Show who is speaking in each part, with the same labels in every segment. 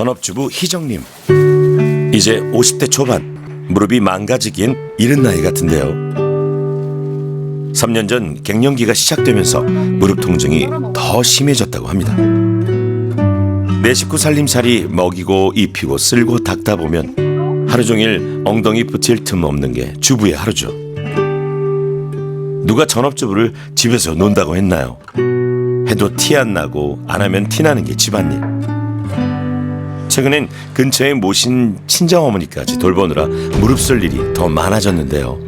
Speaker 1: 전업주부 희정님. 이제 50대 초반. 무릎이 망가지기엔 이른 나이 같은데요. 3년 전 갱년기가 시작되면서 무릎 통증이 더 심해졌다고 합니다. 내 식구 살림살이 먹이고 입히고 쓸고 닦다 보면 하루 종일 엉덩이 붙일 틈 없는 게 주부의 하루죠. 누가 전업주부를 집에서 논다고 했나요? 해도 티 안 나고 안 하면 티 나는 게 집안일. 최근엔 근처에 모신 친정어머니까지 돌보느라 무릎 쓸 일이 더 많아졌는데요.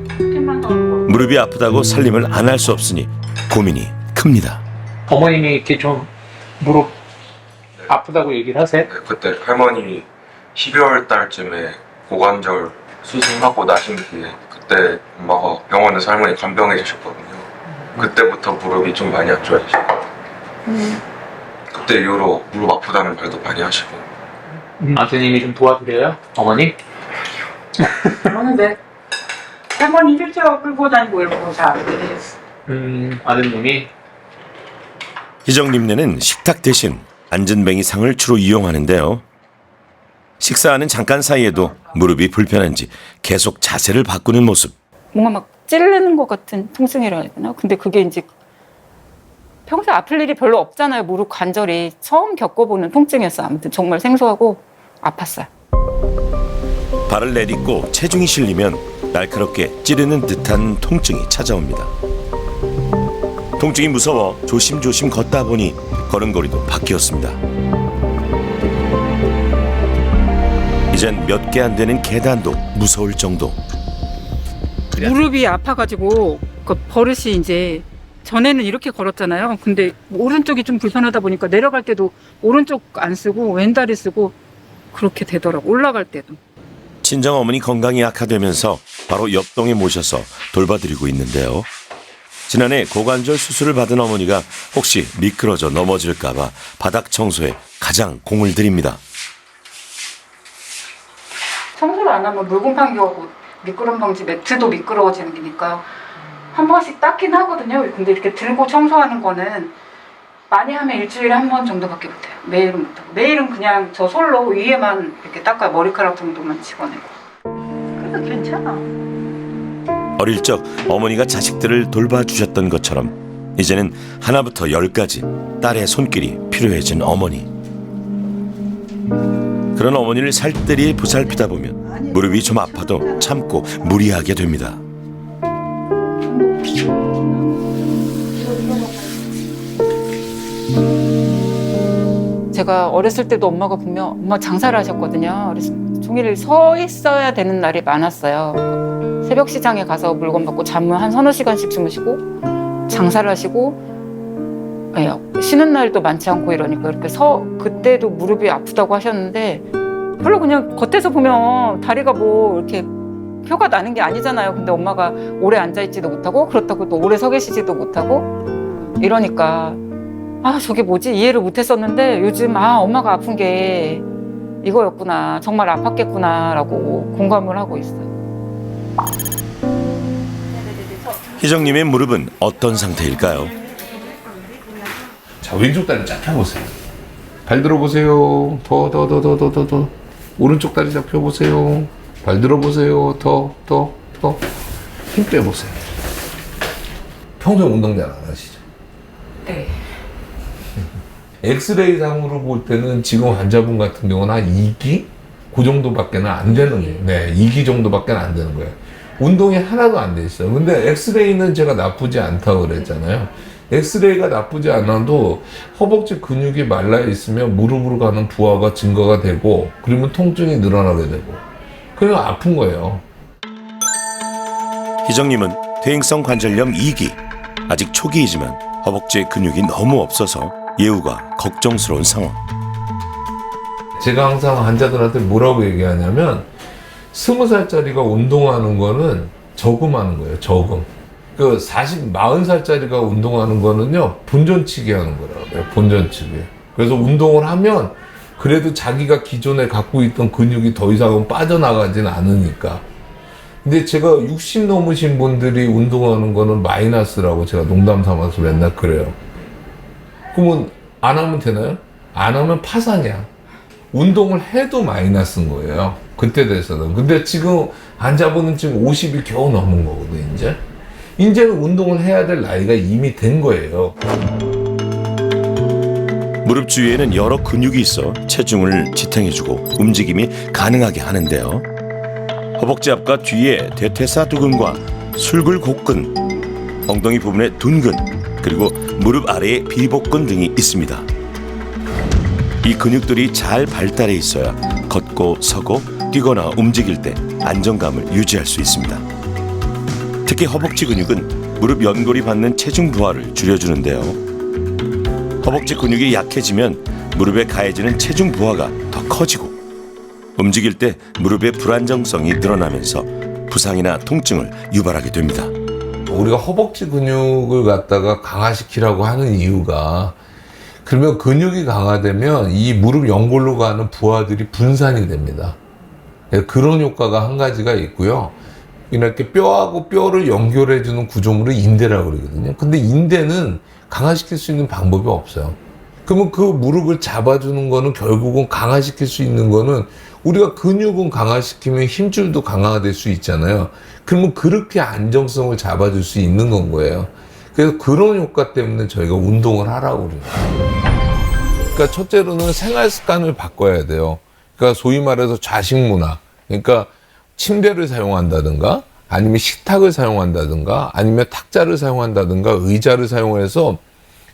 Speaker 1: 무릎이 아프다고 살림을 안 할 수 없으니 고민이 큽니다.
Speaker 2: 어머님이 이렇게 좀 무릎 아프다고 얘기를 하세요?
Speaker 3: 네, 그때 할머니 12월 달쯤에 고관절 수술하고 나신 뒤에 그때 엄마가 병원에서 할머니 간병해 주셨거든요. 그때부터 무릎이 좀 많이 안 좋아지시고 그때 이후로 무릎 아프다는 말도 많이 하시고
Speaker 2: 음, 아드님이 좀 도와드려요? 어머니?
Speaker 4: 그러는데 할머니 휠체어 끌고 다니고 이런 거잘
Speaker 2: 음, 아드님이
Speaker 1: 희정님네는 식탁 대신 안전뱅이 상을 주로 이용하는데요. 식사하는 잠깐 사이에도 무릎이 불편한지 계속 자세를 바꾸는 모습.
Speaker 4: 뭔가 막 찔리는 것 같은 통증이라 해야 되나? 근데 그게 이제 평소에 아플 일이 별로 없잖아요. 무릎 관절이 처음 겪어보는 통증이었어요. 아무튼 정말 생소하고 아팠어요.
Speaker 1: 발을 내딛고 체중이 실리면 날카롭게 찌르는 듯한 통증이 찾아옵니다. 통증이 무서워 조심조심 걷다 보니 걸음걸이도 바뀌었습니다. 이젠 몇 개 안 되는 계단도 무서울 정도.
Speaker 4: 무릎이 아파가지고 그 버릇이 이제 전에는 이렇게 걸었잖아요. 근데 오른쪽이 좀 불편하다 보니까 내려갈 때도 오른쪽 안 쓰고 왼다리 쓰고 그렇게 되더라고. 올라갈 때도.
Speaker 1: 친정 어머니 건강이 악화되면서 바로 옆동에 모셔서 돌봐드리고 있는데요. 지난해 고관절 수술을 받은 어머니가 혹시 미끄러져 넘어질까봐 바닥 청소에 가장 공을 들입니다.
Speaker 4: 청소를 안 하면 물곰팡이 오고 미끄럼 방지 매트도 미끄러워지는 거니까 한 번씩 닦긴 하거든요. 근데 이렇게 들고 청소하는 거는 많이 하면 일주일에 한 번 정도밖에 못해요. 매일은 못하고. 매일은 그냥 저 솔로 위에만 이렇게 닦아요. 머리카락 정도만 집어내고. 그래도 괜찮아.
Speaker 1: 어릴 적 어머니가 자식들을 돌봐주셨던 것처럼 이제는 하나부터 열까지 딸의 손길이 필요해진 어머니. 그런 어머니를 살뜰히 보살피다 보면 무릎이 좀 아파도 참고 무리하게 됩니다.
Speaker 4: 제가 어렸을 때도 엄마가 보면 엄마 장사를 하셨거든요. 그래서 종일 서 있어야 되는 날이 많았어요. 새벽 시장에 가서 물건 받고 잠을 한 서너 시간씩 주무시고 장사를 하시고 예, 쉬는 날도 많지 않고 이러니까 이렇게 서 그때도 무릎이 아프다고 하셨는데 별로 그냥 겉에서 보면 다리가 뭐 이렇게 표가 나는 게 아니잖아요. 근데 엄마가 오래 앉아 있지도 못하고 그렇다고 또 오래 서 계시지도 못하고 이러니까 아 저게 뭐지 이해를 못했었는데 요즘 아 엄마가 아픈 게 이거였구나 정말 아팠겠구나라고 공감을 하고 있어요.
Speaker 1: 희정님의 무릎은 어떤 상태일까요?
Speaker 5: 자 왼쪽 다리 쫙 펴보세요. 발 들어보세요. 더 더 더 더 더 더 더. 오른쪽 다리 쫙 펴보세요. 발 들어보세요. 더 더 더. 힘 빼보세요. 평소에 운동 잘안 하시죠?
Speaker 4: 네.
Speaker 5: 엑스레이 상으로 볼 때는 지금 환자분 같은 경우는 한 2기? 그 정도밖에는 안 되는 거예요. 네, 2기 정도밖에 안 되는 거예요. 운동이 하나도 안 돼 있어요. 근데 엑스레이는 제가 나쁘지 않다고 그랬잖아요. 엑스레이가 나쁘지 않아도 허벅지 근육이 말라 있으면 무릎으로 가는 부하가 증가가 되고 그러면 통증이 늘어나게 되고 그냥 아픈 거예요.
Speaker 1: 희정님은 퇴행성 관절염 2기. 아직 초기이지만 허벅지에 근육이 너무 없어서 예후가 걱정스러운 상황.
Speaker 5: 제가 항상 환자들한테 뭐라고 얘기하냐면 스무 살짜리가 운동하는 거는 저금하는 거예요. 저금. 그 40, 40살짜리가 운동하는 거는요 본전치기 하는 거라고요. 본전치기. 그래서 운동을 하면 그래도 자기가 기존에 갖고 있던 근육이 더 이상은 빠져나가진 않으니까. 근데 제가 60 넘으신 분들이 운동하는 거는 마이너스라고 제가 농담 삼아서 맨날 그래요. 그러면 안 하면 되나요? 안 하면 파산이야. 운동을 해도 마이너스인 거예요. 그때 돼서는. 근데 지금 환자분은 지금 50이 겨우 넘은 거거든, 이제. 이제는 운동을 해야 될 나이가 이미 된 거예요.
Speaker 1: 무릎 주위에는 여러 근육이 있어 체중을 지탱해주고 움직임이 가능하게 하는데요. 허벅지 앞과 뒤에 대퇴사 두근과 술굴곡근, 엉덩이 부분에 둔근, 그리고 무릎 아래에 비복근 등이 있습니다. 이 근육들이 잘 발달해 있어야 걷고 서고 뛰거나 움직일 때 안정감을 유지할 수 있습니다. 특히 허벅지 근육은 무릎 연골이 받는 체중 부하를 줄여주는데요. 허벅지 근육이 약해지면 무릎에 가해지는 체중 부하가 더 커지고 움직일 때 무릎의 불안정성이 늘어나면서 부상이나 통증을 유발하게 됩니다.
Speaker 5: 우리가 허벅지 근육을 갖다가 강화시키라고 하는 이유가 그러면 근육이 강화되면 이 무릎 연골로 가는 부하들이 분산이 됩니다. 예, 그런 효과가 한 가지가 있고요. 이렇게 뼈하고 뼈를 연결해 주는 구조물을 인대라고 그러거든요. 근데 인대는 강화시킬 수 있는 방법이 없어요. 그러면 그 무릎을 잡아주는 거는 결국은 강화시킬 수 있는 거는 우리가 근육은 강화시키면 힘줄도 강화될 수 있잖아요. 그러면 그렇게 안정성을 잡아줄 수 있는 건 거예요. 그래서 그런 효과 때문에 저희가 운동을 하라고 그래요. 그러니까 첫째로는 생활 습관을 바꿔야 돼요. 그러니까 소위 말해서 좌식 문화. 그러니까 침대를 사용한다든가 아니면 식탁을 사용한다든가 아니면 탁자를 사용한다든가 의자를 사용해서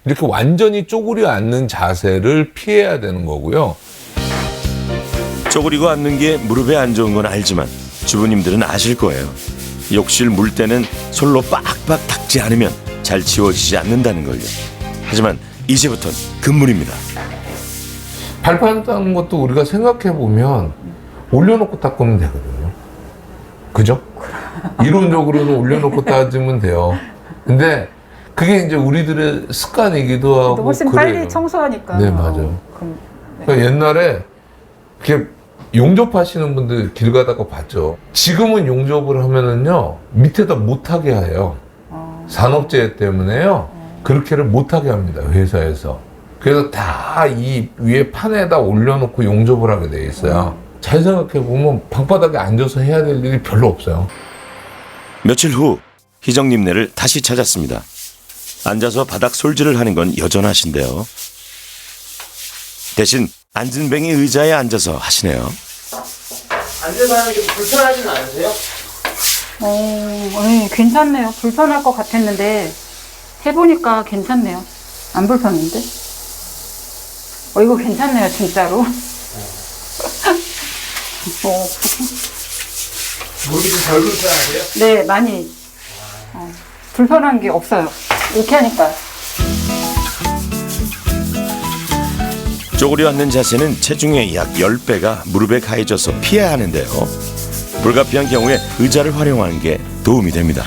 Speaker 5: 이렇게 완전히 쪼그려 앉는 자세를 피해야 되는 거고요.
Speaker 1: 쪼그리고 앉는 게 무릎에 안 좋은 건 알지만 주부님들은 아실 거예요. 욕실 물 때는 솔로 빡빡 닦지 않으면 잘 지워지지 않는다는 걸요. 하지만 이제부턴 금물입니다.
Speaker 5: 발판 닦는 것도 우리가 생각해 보면 올려놓고 닦으면 되거든요. 그죠? 이론적으로는 올려놓고 닦으면 돼요. 근데 그게 이제 우리들의 습관이기도 하고
Speaker 4: 또 훨씬
Speaker 5: 그래요.
Speaker 4: 빨리 청소하니까.
Speaker 5: 네, 맞아요.
Speaker 4: 그럼
Speaker 5: 그러니까 옛날에 이렇게 용접하시는 분들 길 가다가 봤죠. 지금은 용접을 하면은요 밑에다 못하게 해요.
Speaker 4: 어,
Speaker 5: 산업재해 때문에요. 그렇게를 못하게 합니다 회사에서. 그래서 다 이 위에 판에다 올려놓고 용접을 하게 돼 있어요. 잘 생각해 보면 방바닥에 앉아서 해야 될 일이 별로 없어요.
Speaker 1: 며칠 후 희정님네를 다시 찾았습니다. 앉아서 바닥 솔질을 하는 건 여전하신데요. 대신 앉은 뱅이 의자에 앉아서 하시네요.
Speaker 2: 앉아서 하는 게 불편하진 않으세요?
Speaker 4: 어, 네, 괜찮네요. 불편할 것 같았는데 해보니까 괜찮네요. 안 불편한데? 어, 이거 괜찮네요, 진짜로. 어,
Speaker 2: 무릎이 좀덜 불편하세요?
Speaker 4: 네, 많이 어, 불편한 게 없어요. 이렇게 하니까.
Speaker 1: 쪼그려 앉는 자세는 체중의 약 10배가 무릎에 가해져서 피해야 하는데요. 불가피한 경우에 의자를 활용하는 게 도움이 됩니다.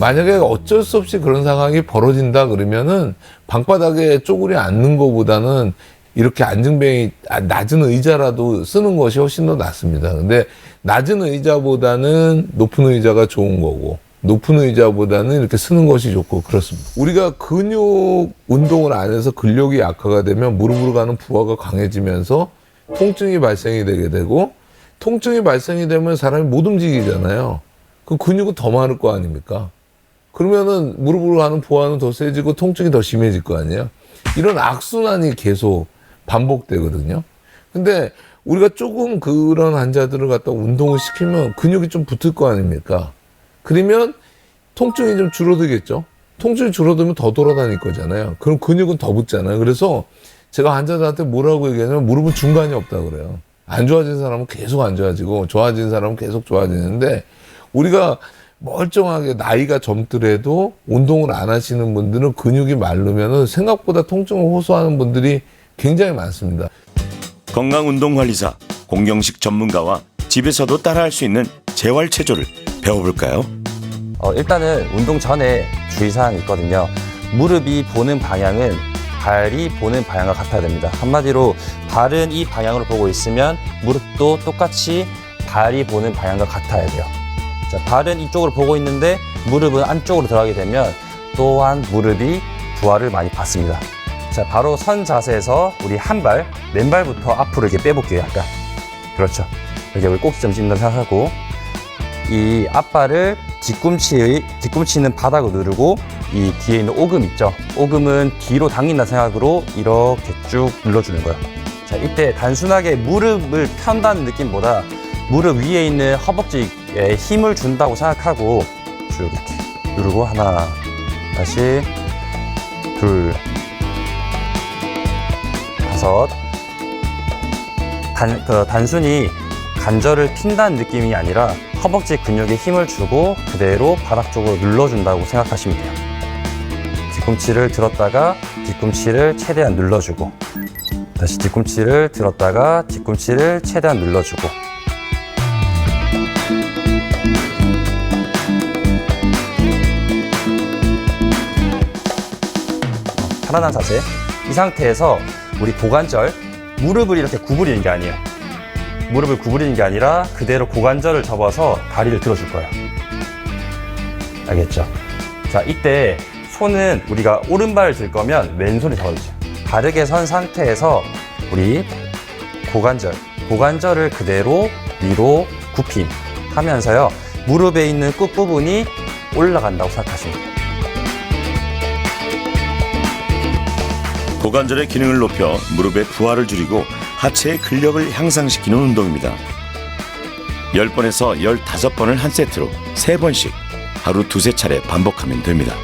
Speaker 5: 만약에 어쩔 수 없이 그런 상황이 벌어진다 그러면은 방바닥에 쪼그려 앉는 것보다는 이렇게 앉은뱅이 아, 낮은 의자라도 쓰는 것이 훨씬 더 낫습니다. 근데 낮은 의자보다는 높은 의자가 좋은 거고 높은 의자보다는 이렇게 쓰는 것이 좋고 그렇습니다. 우리가 근육 운동을 안 해서 근력이 약화가 되면 무릎으로 가는 부하가 강해지면서 통증이 발생이 되게 되고 통증이 발생이 되면 사람이 못 움직이잖아요. 그 근육은 더 많을 거 아닙니까? 그러면은 무릎으로 가는 부하는 더 세지고 통증이 더 심해질 거 아니에요? 이런 악순환이 계속 반복되거든요. 근데 우리가 조금 그런 환자들을 갖다 운동을 시키면 근육이 좀 붙을 거 아닙니까? 그러면 통증이 좀 줄어들겠죠? 통증이 줄어들면 더 돌아다닐 거잖아요. 그럼 근육은 더 붙잖아요. 그래서 제가 환자들한테 뭐라고 얘기하냐면 무릎은 중간이 없다 그래요. 안 좋아진 사람은 계속 안 좋아지고 좋아진 사람은 계속 좋아지는데 우리가 멀쩡하게 나이가 젊더라도 운동을 안 하시는 분들은 근육이 마르면은 생각보다 통증을 호소하는 분들이 굉장히 많습니다.
Speaker 1: 건강운동관리사, 공경식 전문가와 집에서도 따라할 수 있는 재활 체조를 배워볼까요?
Speaker 6: 어, 일단은 운동 전에 주의사항이 있거든요. 무릎이 보는 방향은 발이 보는 방향과 같아야 됩니다. 한마디로 발은 이 방향으로 보고 있으면 무릎도 똑같이 발이 보는 방향과 같아야 돼요. 자, 발은 이쪽으로 보고 있는데 무릎은 안쪽으로 들어가게 되면 또한 무릎이 부하를 많이 받습니다. 자, 바로 선 자세에서 우리 한 발, 왼발부터 앞으로 이렇게 빼볼게요. 약간. 그렇죠. 이렇게 우리 꼭지점 찍는다 생각하고 이 앞발을 뒤꿈치, 뒤꿈치는 바닥을 누르고 이 뒤에 있는 오금 있죠. 오금은 뒤로 당긴다 생각으로 이렇게 쭉 눌러주는 거예요. 자, 이때 단순하게 무릎을 편다는 느낌보다 무릎 위에 있는 허벅지에 힘을 준다고 생각하고 쭉 이렇게 누르고 하나, 다시 둘, 다섯. 단, 그 단순히 관절을 핀다는 느낌이 아니라 허벅지 근육에 힘을 주고 그대로 바닥 쪽으로 눌러준다고 생각하시면 돼요. 뒤꿈치를 들었다가 뒤꿈치를 최대한 눌러주고 다시 뒤꿈치를 들었다가 뒤꿈치를 최대한 눌러주고. 편안한 자세. 이 상태에서 우리 고관절 무릎을 이렇게 구부리는 게 아니에요 무릎을 구부리는 게 아니라 그대로 고관절을 접어서 다리를 들어줄 거예요 알겠죠? 자 이때 손은 우리가 오른발을 들 거면 왼손이 잡아주죠 바르게 선 상태에서 우리 고관절 고관절을 그대로 위로 굽힘 하면서요. 무릎에 있는 끝부분이 올라간다고 생각하시면 돼요.
Speaker 1: 고관절의 기능을 높여 무릎의 부하를 줄이고 하체의 근력을 향상시키는 운동입니다. 10번에서 15번을 한 세트로 3번씩 하루 두세 차례 반복하면 됩니다.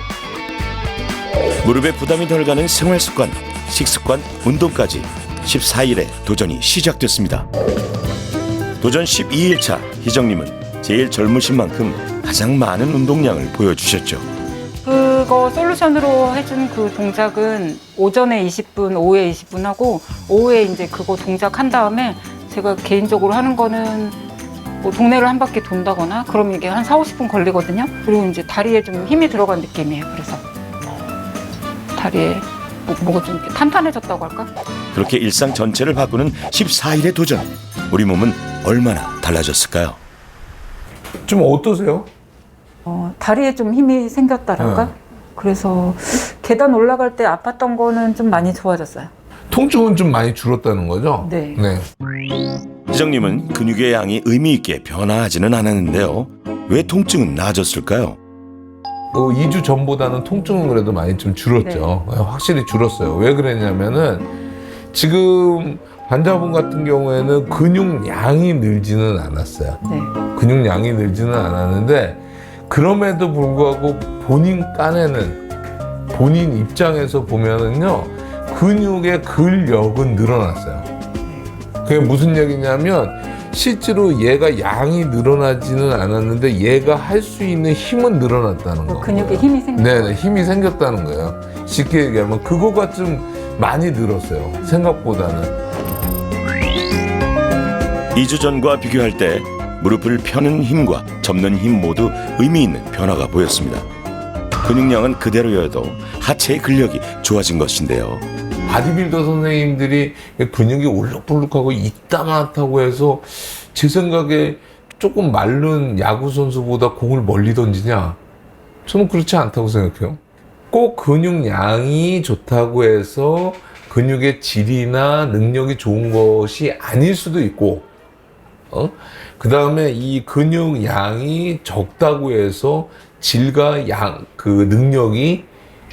Speaker 1: 무릎에 부담이 덜 가는 생활 습관, 식습관, 운동까지 14일의 도전이 시작됐습니다. 도전 12일 차 희정님은 제일 젊으신 만큼 가장 많은 운동량을 보여주셨죠.
Speaker 4: 그거 솔루션으로 해준 그 동작은 오전에 20분, 오후에 20분 하고 오후에 이제 그거 동작 한 다음에 제가 개인적으로 하는 거는 뭐 동네를 한 바퀴 돈다거나 그럼 이게 한 4, 50분 걸리거든요. 그리고 이제 다리에 좀 힘이 들어간 느낌이에요. 그래서 다리에 뭐, 뭐가 좀 이렇게 탄탄해졌다고 할까?
Speaker 1: 그렇게 일상 전체를 바꾸는 14일의 도전. 우리 몸은 얼마나 달라졌을까요?
Speaker 5: 좀 어떠세요?
Speaker 4: 어, 다리에 좀 힘이 생겼다랄까?
Speaker 5: 네.
Speaker 4: 그래서 계단 올라갈 때 아팠던 거는 좀 많이 좋아졌어요.
Speaker 5: 통증은 좀 많이 줄었다는 거죠?
Speaker 4: 네.
Speaker 5: 네.
Speaker 1: 희정님은 근육의 양이 의미 있게 변화하지는 않았는데요. 왜 통증은 나아졌을까요?
Speaker 5: 어, 2주 전보다는 통증은 그래도 많이 좀 줄었죠. 네, 확실히 줄었어요. 왜 그랬냐면은 지금 환자분 같은 경우에는 근육량이 늘지는 않았어요.
Speaker 4: 네.
Speaker 5: 근육량이 늘지는 않았는데 그럼에도 불구하고 본인 딴에는 본인 입장에서 보면은요 근육의 근력은 늘어났어요. 그게 무슨 얘기냐면 실제로 얘가 양이 늘어나지는 않았는데 얘가 할 수 있는 힘은 늘어났다는
Speaker 4: 그
Speaker 5: 거.
Speaker 4: 근육에 힘이 생겼
Speaker 5: 네네 힘이 생겼다는 거예요. 쉽게 얘기하면 그거가 좀 많이 늘었어요. 생각보다는.
Speaker 1: 2주 전과 비교할 때 무릎을 펴는 힘과 접는 힘 모두 의미 있는 변화가 보였습니다. 근육량은 그대로여도 하체의 근력이 좋아진 것인데요.
Speaker 5: 바디빌더 선생님들이 근육이 울룩불룩하고 이따만하다고 해서 제 생각에 조금 마른 야구 선수보다 공을 멀리 던지냐? 저는 그렇지 않다고 생각해요. 꼭 근육량이 좋다고 해서 근육의 질이나 능력이 좋은 것이 아닐 수도 있고, 어? 그 다음에 이 근육량이 적다고 해서 질과 양, 그 능력이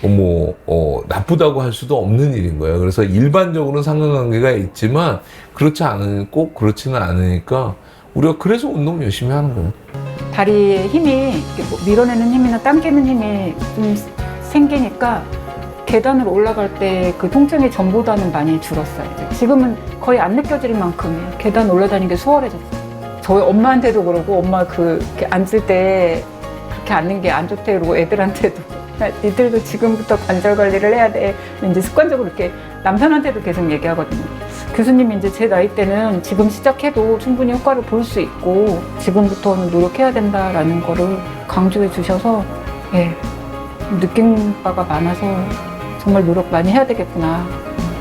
Speaker 5: 어, 뭐, 어, 나쁘다고 할 수도 없는 일인 거예요. 그래서 일반적으로는 상관관계가 있지만, 그렇지 않은, 꼭 그렇지는 않으니까, 우리가 그래서 운동 열심히 하는 거예요.
Speaker 4: 다리에 힘이 밀어내는 힘이나 당기는 힘이 좀 생기니까 계단을 올라갈 때 그 통증이 전보다는 많이 줄었어요. 지금은 거의 안 느껴질 만큼이에요. 계단 올라다니는 게 수월해졌어요. 저희 엄마한테도 그러고 엄마 그 이렇게 앉을 때 그렇게 앉는 게 안 좋대 그러고 애들한테도 니들도 지금부터 관절 관리를 해야 돼. 이제 습관적으로 이렇게 남편한테도 계속 얘기하거든요. 교수님이 이제 제 나이 때는 지금 시작해도 충분히 효과를 볼 수 있고 지금부터는 노력해야 된다라는 거를 강조해 주셔서 예, 느낀 바가 많아서 정말 노력 많이 해야 되겠구나